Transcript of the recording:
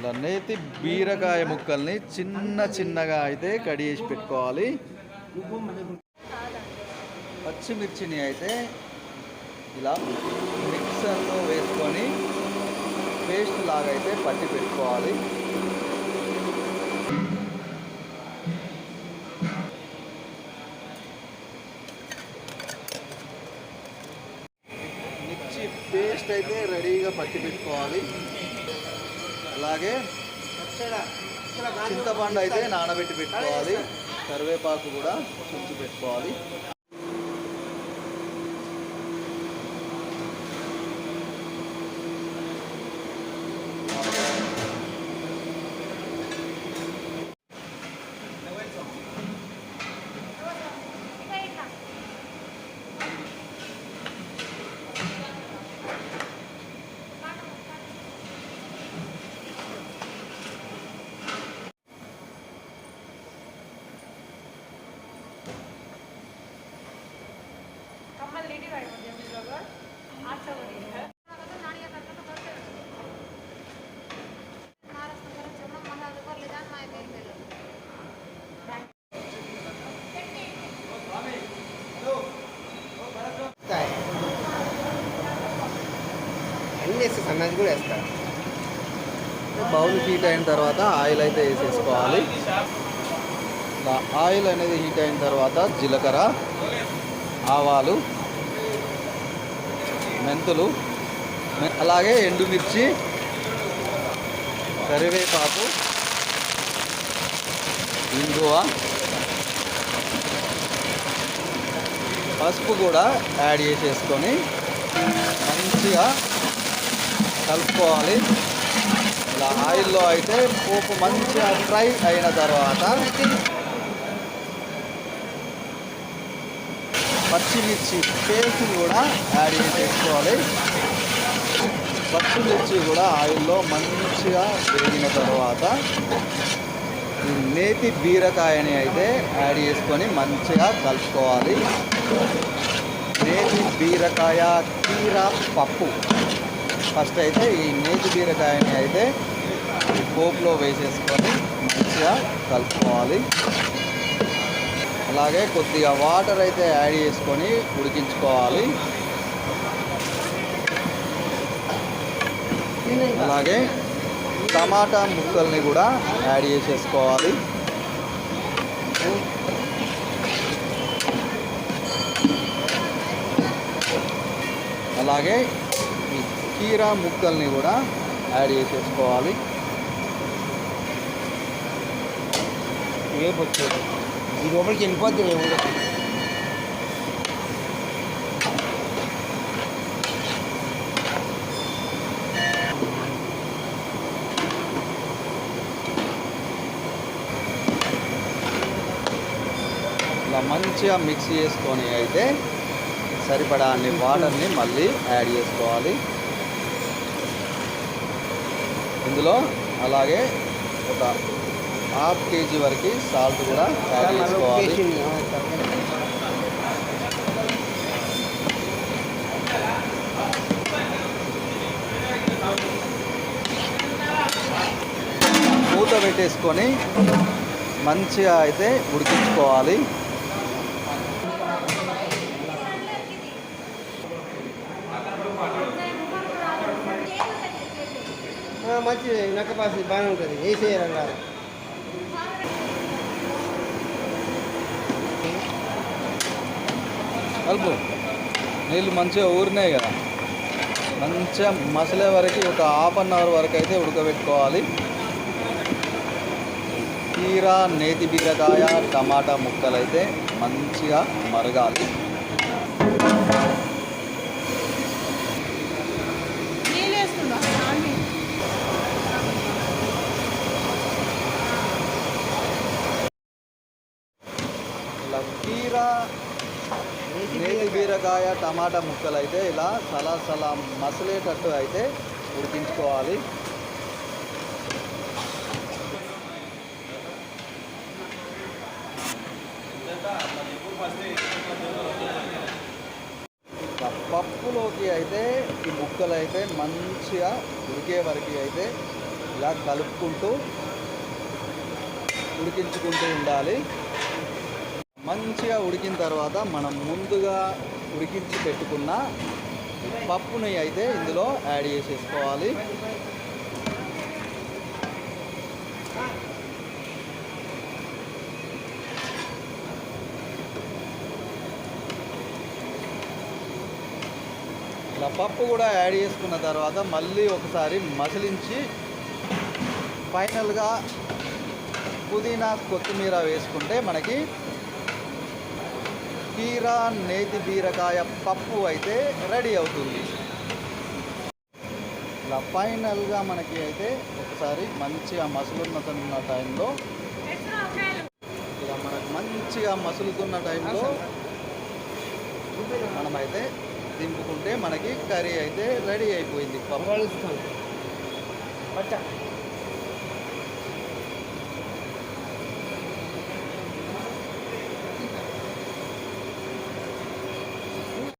ఇలా నేతి బీరకాయ ముక్కల్ని చిన్న చిన్నగా అయితే కడి చేసి పెట్టుకోవాలి. పచ్చిమిర్చిని అయితే ఇలా మిక్సర్లో వేసుకొని పేస్ట్ లాగా అయితే పట్టి పెట్టుకోవాలి. మిర్చి పేస్ట్ అయితే రెడీగా పట్టి పెట్టుకోవాలి. అలాగే చింతపండు అయితే నానబెట్టి పెట్టుకోవాలి. కరివేపాకు కూడా చుంచి పెట్టుకోవాలి వేస్తే సన్నది కూడా వేస్తారు. బౌల్ హీట్ అయిన తర్వాత ఆయిల్ అయితే వేసేసుకోవాలి. ఆయిల్ అనేది హీట్ అయిన తర్వాత జీలకర్ర ఆవాలు మెంతులు మె- అలాగే ఎండుమిర్చి కరివేపాకు ఇంగువ పసుపు కూడా యాడ్ చేసేసుకొని మంచిగా కలుపుకోవాలి. ఇలా ఆయిల్లో అయితే పోపు మంచిగా ఫ్రై అయిన తర్వాత పచ్చిమిర్చి పేస్ట్ కూడా యాడ్ చేసుకోవాలి పచ్చిమిర్చి కూడా ఆయిల్లో మంచిగా వేగిన తర్వాత నేతి బీరకాయని అయితే యాడ్ చేసుకొని మంచిగా కలుపుకోవాలి. నేతి బీరకాయ కీర పప్పు. ఫస్ట్ అయితే ఈ నేతి బీరకాయని అయితే పోపులో వేసేసుకొని మంచిగా కలుపుకోవాలి. అలాగే కొద్దిగా వాటర్ అయితే యాడ్ చేసుకొని ఉడికించుకోవాలి. అలాగే టమాటా ముక్కల్ని కూడా యాడ్ చేసేసుకోవాలి. అలాగే కీరా ముక్కల్ని కూడా యాడ్ చేసేసుకోవాలి. వేపు వచ్చేది ఈ లోపలికి వెళ్ళిపోద్ది నేను ఇలా మంచిగా మిక్స్ చేసుకొని అయితే సరిపడా అన్ని వాటర్ని మళ్ళీ యాడ్ చేసుకోవాలి. ఇందులో అలాగే ఒక హాఫ్ కేజీ వరకు సాల్ట్ కూడా యాడ్ చేసుకోవాలి. మూత పెట్టేసుకొని మంచిగా అయితే ఉడికించుకోవాలి. మంచి బాగానే ఉంటుంది. వేసేయాలన్నా కలుపు. నీళ్ళు మంచిగా ఊరినాయి కదా. మంచిగా మసలే వరకు ఒక హాఫ్ అన్ అవర్ వరకు అయితే ఉడకబెట్టుకోవాలి. కీరా నేతి బీరకాయ టమాటా ముక్కలు అయితే మంచిగా మరగాలి నీళ్ళు వేస్తుందా ఆంటీ ఇలా కీరా నేతి బీరకాయ టమాటా ముక్కలు అయితే ఇలా సలా సలా మసలేటట్టు అయితే ఉడికించుకోవాలి. పప్పులోకి అయితే ఈ ముక్కలు అయితే మంచిగా ఉడికే వరకు అయితే ఇలా కలుపుకుంటూ ఉడికించుకుంటూ ఉండాలి. మంచిగా ఉడికిన తర్వాత మనం ముందుగా ఉడికించి పెట్టుకున్న పప్పుని అయితే ఇందులో యాడ్ చేసేసుకోవాలి. ఇలా పప్పు కూడా యాడ్ చేసుకున్న తర్వాత మళ్ళీ ఒకసారి మసిలించి ఫైనల్గా పుదీనా కొత్తిమీర వేసుకుంటే మనకి కీరా నేతి బీరకాయ పప్పు అయితే రెడీ అవుతుంది. ఇలా ఫైనల్గా మనకి అయితే ఒకసారి మంచిగా మసులున్నతున్న టైంలో ఇలా మనకు మంచిగా మసులుతున్న టైంలో మనమైతే దింపుకుంటే మనకి కర్రీ అయితే రెడీ అయిపోయింది. పప్పు